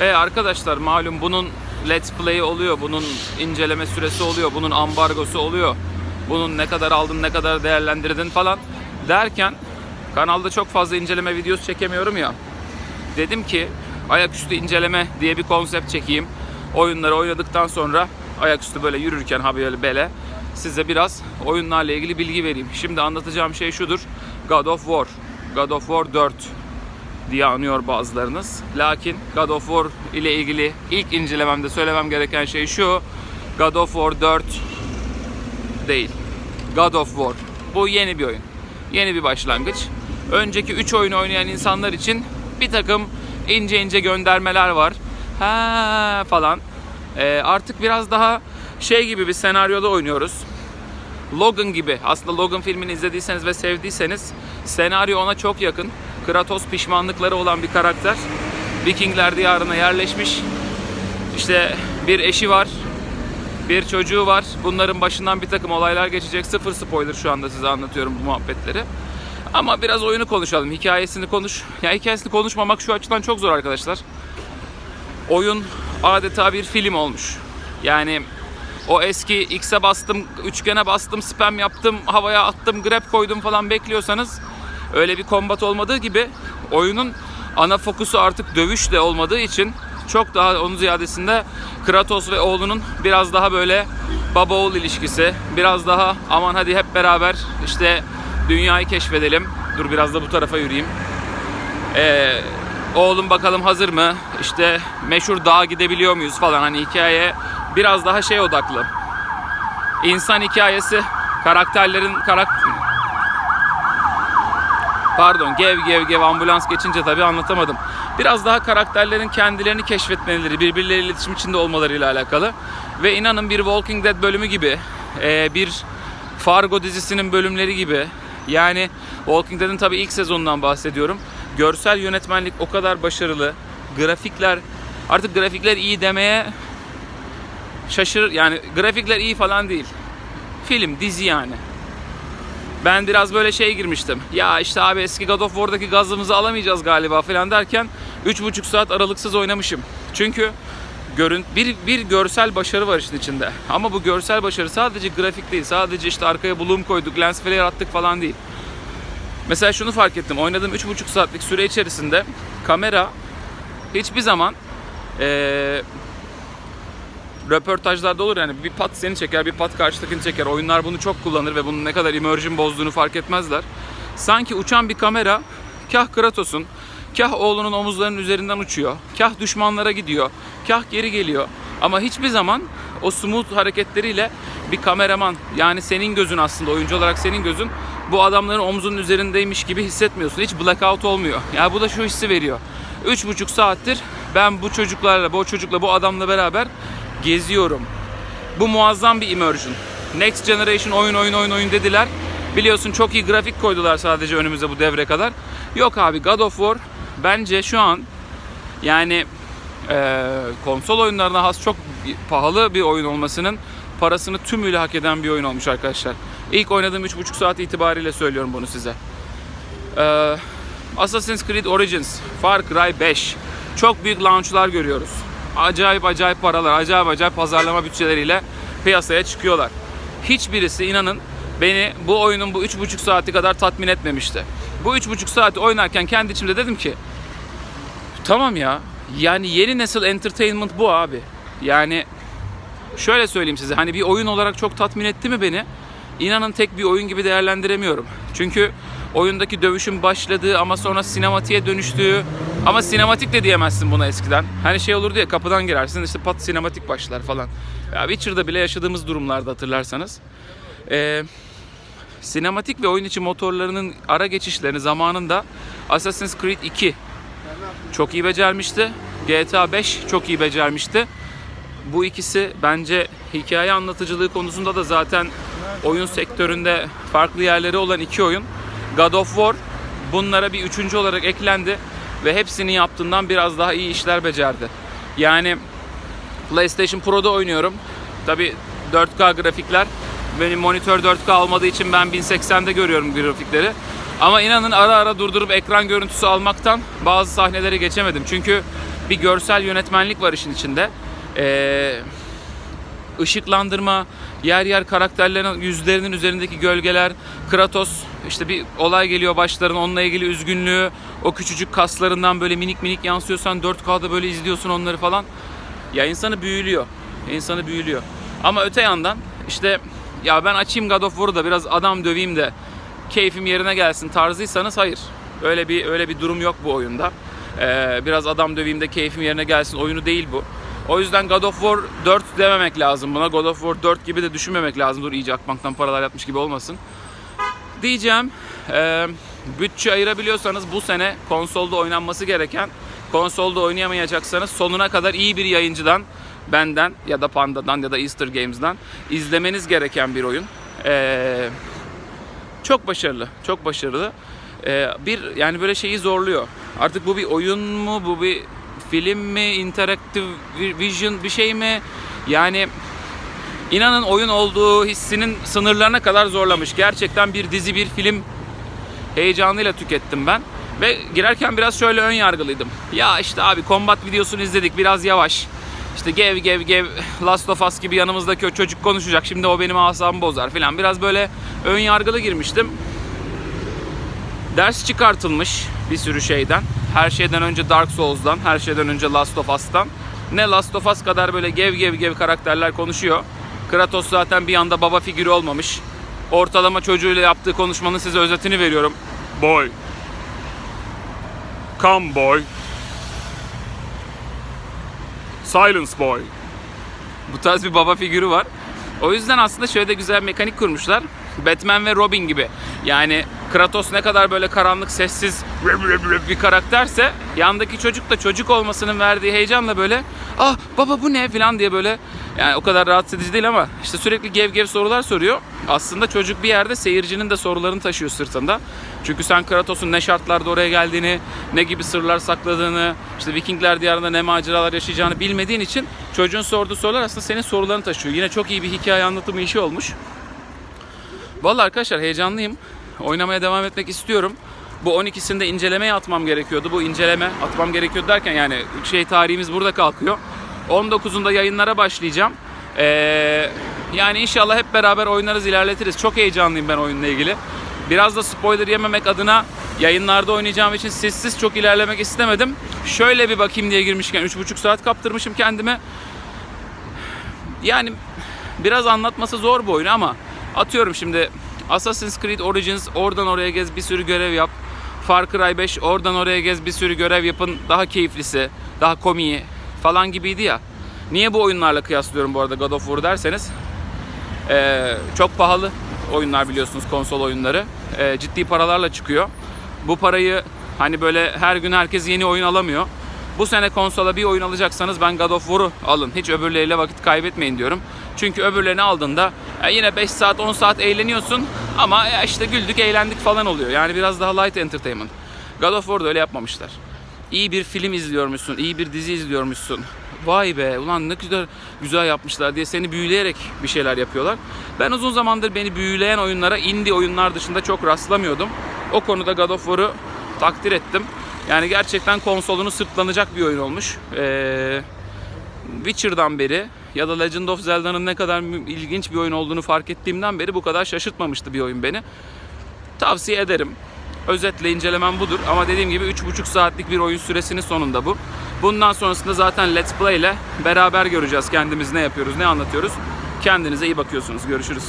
E arkadaşlar malum bunun let's play oluyor, bunun inceleme süresi oluyor, bunun ambargosu oluyor. Bunun ne kadar aldın, ne kadar değerlendirdin falan derken kanalda çok fazla inceleme videosu çekemiyorum ya. Dedim ki ayaküstü inceleme diye bir konsept çekeyim. Oyunları oynadıktan sonra ayaküstü böyle yürürken ha böyle bele size biraz oyunlarla ilgili bilgi vereyim. Şimdi anlatacağım şey şudur. God of War. God of War 4 diye anıyor bazılarınız. Lakin God of War ile ilgili ilk incelememde söylemem gereken şey şu. God of War 4 değil. God of War. Bu yeni bir oyun. Yeni bir başlangıç. Önceki 3 oyunu oynayan insanlar için bir takım ince ince göndermeler var. Ha falan. Ee, artık biraz daha şey gibi bir senaryoda oynuyoruz. Logan gibi. Aslında Logan filmini izlediyseniz ve sevdiyseniz senaryo ona çok yakın. Kratos pişmanlıkları olan bir karakter. Vikingler diyarına yerleşmiş. İşte bir eşi var. Bir çocuğu var. Bunların başından bir takım olaylar geçecek. Sıfır spoiler şu anda size anlatıyorum bu muhabbetleri. Ama biraz oyunu konuşalım. Hikayesini konuş. Ya hikayesini konuşmamak şu açıdan çok zor arkadaşlar. Oyun adeta bir film olmuş. Yani o eski X'e bastım, üçgene bastım, spam yaptım, havaya attım, grab koydum falan bekliyorsanız öyle bir kombat olmadığı gibi oyunun ana fokusu artık dövüş de olmadığı için çok daha onun ziyadesinde Kratos ve oğlunun biraz daha böyle baba oğul ilişkisi, biraz daha aman hadi hep beraber işte dünyayı keşfedelim. Dur biraz da bu tarafa yürüyeyim. Ee, oğlum bakalım hazır mı? İşte meşhur dağa gidebiliyor muyuz falan hani hikaye biraz daha şey odaklı. İnsan hikayesi karakterlerin karakter Pardon gev gev gev ambulans geçince tabii anlatamadım. Biraz daha karakterlerin kendilerini keşfetmeleri, birbirleriyle iletişim içinde olmalarıyla alakalı. Ve inanın bir Walking Dead bölümü gibi, e, bir Fargo dizisinin bölümleri gibi. Yani Walking Dead'in tabii ilk sezonundan bahsediyorum. Görsel yönetmenlik o kadar başarılı. Grafikler, artık grafikler iyi demeye şaşırır. Yani grafikler iyi falan değil. Film, dizi yani. Ben biraz böyle şey girmiştim. Ya işte abi eski God of War'daki gazımızı alamayacağız galiba falan derken 3,5 saat aralıksız oynamışım. Çünkü görün bir, bir görsel başarı var işin içinde. Ama bu görsel başarı sadece grafik değil. Sadece işte arkaya bloom koyduk, lens flare attık falan değil. Mesela şunu fark ettim. Oynadığım 3,5 saatlik süre içerisinde kamera hiçbir zaman eee röportajlarda olur yani bir pat seni çeker bir pat karşıdakini çeker. Oyunlar bunu çok kullanır ve bunun ne kadar immersion bozduğunu fark etmezler. Sanki uçan bir kamera kah Kratos'un kah oğlunun omuzlarının üzerinden uçuyor. Kah düşmanlara gidiyor. Kah geri geliyor. Ama hiçbir zaman o smooth hareketleriyle bir kameraman yani senin gözün aslında oyuncu olarak senin gözün bu adamların omzunun üzerindeymiş gibi hissetmiyorsun. Hiç blackout olmuyor. Yani bu da şu hissi veriyor. 3,5 saattir ben bu çocuklarla, bu çocukla, bu adamla beraber geziyorum. Bu muazzam bir immersion. Next Generation oyun oyun oyun oyun dediler. Biliyorsun çok iyi grafik koydular sadece önümüze bu devre kadar. Yok abi God of War bence şu an yani eee, konsol oyunlarına has çok pahalı bir oyun olmasının parasını tümüyle hak eden bir oyun olmuş arkadaşlar. İlk oynadığım 3,5 saat itibariyle söylüyorum bunu size. Eee, Assassin's Creed Origins, Far Cry 5 çok büyük launchlar görüyoruz. Acayip acayip paralar, acayip acayip pazarlama bütçeleriyle piyasaya çıkıyorlar. Hiçbirisi inanın beni bu oyunun bu 3,5 saati kadar tatmin etmemişti. Bu 3,5 saati oynarken kendi içimde dedim ki tamam ya yani yeni nesil entertainment bu abi. Yani şöyle söyleyeyim size hani bir oyun olarak çok tatmin etti mi beni? İnanın tek bir oyun gibi değerlendiremiyorum. Çünkü oyundaki dövüşün başladığı ama sonra sinematiğe dönüştüğü ama sinematik de diyemezsin buna eskiden. Hani şey olurdu ya kapıdan girersin işte pat sinematik başlar falan. Ya Witcher'da bile yaşadığımız durumlarda hatırlarsanız. Ee, sinematik ve oyun içi motorlarının ara geçişlerini zamanında Assassin's Creed 2 çok iyi becermişti. GTA 5 çok iyi becermişti. Bu ikisi bence hikaye anlatıcılığı konusunda da zaten oyun sektöründe farklı yerleri olan iki oyun. God of War bunlara bir üçüncü olarak eklendi ve hepsini yaptığından biraz daha iyi işler becerdi. Yani PlayStation Pro'da oynuyorum. Tabi 4K grafikler. Benim monitör 4K olmadığı için ben 1080'de görüyorum grafikleri. Ama inanın ara ara durdurup ekran görüntüsü almaktan bazı sahneleri geçemedim. Çünkü bir görsel yönetmenlik var işin içinde. Ee, ışıklandırma, yer yer karakterlerin yüzlerinin üzerindeki gölgeler, Kratos işte bir olay geliyor başlarına onunla ilgili üzgünlüğü, o küçücük kaslarından böyle minik minik yansıyorsan 4K'da böyle izliyorsun onları falan. Ya insanı büyülüyor. İnsanı büyülüyor. Ama öte yandan işte ya ben açayım God of War'u da biraz adam döveyim de keyfim yerine gelsin tarzıysanız hayır. Öyle bir öyle bir durum yok bu oyunda. Ee, biraz adam döveyim de keyfim yerine gelsin oyunu değil bu. O yüzden God of War 4 dememek lazım buna. God of War 4 gibi de düşünmemek lazım. Dur iyice akbanktan paralar yatmış gibi olmasın. Diyeceğim e, bütçe ayırabiliyorsanız bu sene konsolda oynanması gereken konsolda oynayamayacaksanız sonuna kadar iyi bir yayıncıdan benden ya da Panda'dan ya da Easter Games'dan izlemeniz gereken bir oyun. Eee çok başarılı, çok başarılı. Ee, bir yani böyle şeyi zorluyor. Artık bu bir oyun mu, bu bir film mi, interactive vision bir şey mi? Yani inanın oyun olduğu hissinin sınırlarına kadar zorlamış. Gerçekten bir dizi, bir film heyecanıyla tükettim ben. Ve girerken biraz şöyle ön yargılıydım. Ya işte abi combat videosunu izledik biraz yavaş. İşte gev gev gev Last of Us gibi yanımızdaki o çocuk konuşacak. Şimdi o benim asabımı bozar falan. Biraz böyle ön yargılı girmiştim. Ders çıkartılmış bir sürü şeyden. Her şeyden önce Dark Souls'dan, her şeyden önce Last of Us'tan. Ne Last of Us kadar böyle gev gev gev karakterler konuşuyor. Kratos zaten bir anda baba figürü olmamış. Ortalama çocuğuyla yaptığı konuşmanın size özetini veriyorum. Boy. Come boy. Silence boy. Bu tarz bir baba figürü var. O yüzden aslında şöyle de güzel mekanik kurmuşlar. Batman ve Robin gibi. Yani Kratos ne kadar böyle karanlık, sessiz bir karakterse yandaki çocuk da çocuk olmasının verdiği heyecanla böyle ah baba bu ne falan diye böyle yani o kadar rahatsız edici değil ama işte sürekli gev gev sorular soruyor. Aslında çocuk bir yerde seyircinin de sorularını taşıyor sırtında. Çünkü sen Kratos'un ne şartlarda oraya geldiğini, ne gibi sırlar sakladığını, işte Vikingler diyarında ne maceralar yaşayacağını bilmediğin için çocuğun sorduğu sorular aslında senin sorularını taşıyor. Yine çok iyi bir hikaye anlatımı işi olmuş. Vallahi arkadaşlar heyecanlıyım. Oynamaya devam etmek istiyorum. Bu 12'sinde incelemeye atmam gerekiyordu. Bu inceleme atmam gerekiyordu derken yani şey tarihimiz burada kalkıyor. 19'unda yayınlara başlayacağım. Ee, yani inşallah hep beraber oynarız ilerletiriz. Çok heyecanlıyım ben oyunla ilgili. Biraz da spoiler yememek adına yayınlarda oynayacağım için sessiz çok ilerlemek istemedim. Şöyle bir bakayım diye girmişken 3,5 saat kaptırmışım kendime. Yani biraz anlatması zor bu oyun ama atıyorum şimdi Assassin's Creed Origins oradan oraya gez bir sürü görev yap. Far Cry 5 oradan oraya gez bir sürü görev yapın daha keyiflisi, daha komiği falan gibiydi ya. Niye bu oyunlarla kıyaslıyorum bu arada God of War derseniz ee, çok pahalı oyunlar biliyorsunuz konsol oyunları. Ee, ciddi paralarla çıkıyor. Bu parayı hani böyle her gün herkes yeni oyun alamıyor. Bu sene konsola bir oyun alacaksanız ben God of War'u alın. Hiç öbürleriyle vakit kaybetmeyin diyorum. Çünkü öbürlerini aldığında e, yine 5 saat 10 saat eğleniyorsun ama ya işte güldük eğlendik falan oluyor. Yani biraz daha light entertainment. God of War'da öyle yapmamışlar. İyi bir film izliyormuşsun, iyi bir dizi izliyormuşsun. Vay be ulan ne güzel güzel yapmışlar diye seni büyüleyerek bir şeyler yapıyorlar. Ben uzun zamandır beni büyüleyen oyunlara indie oyunlar dışında çok rastlamıyordum. O konuda God of War'u takdir ettim. Yani gerçekten konsolunu sırtlanacak bir oyun olmuş. Ee, Witcher'dan beri ya da Legend of Zelda'nın ne kadar ilginç bir oyun olduğunu fark ettiğimden beri bu kadar şaşırtmamıştı bir oyun beni. Tavsiye ederim. Özetle incelemem budur ama dediğim gibi 3,5 saatlik bir oyun süresinin sonunda bu. Bundan sonrasında zaten Let's Play ile beraber göreceğiz kendimiz ne yapıyoruz, ne anlatıyoruz. Kendinize iyi bakıyorsunuz. Görüşürüz.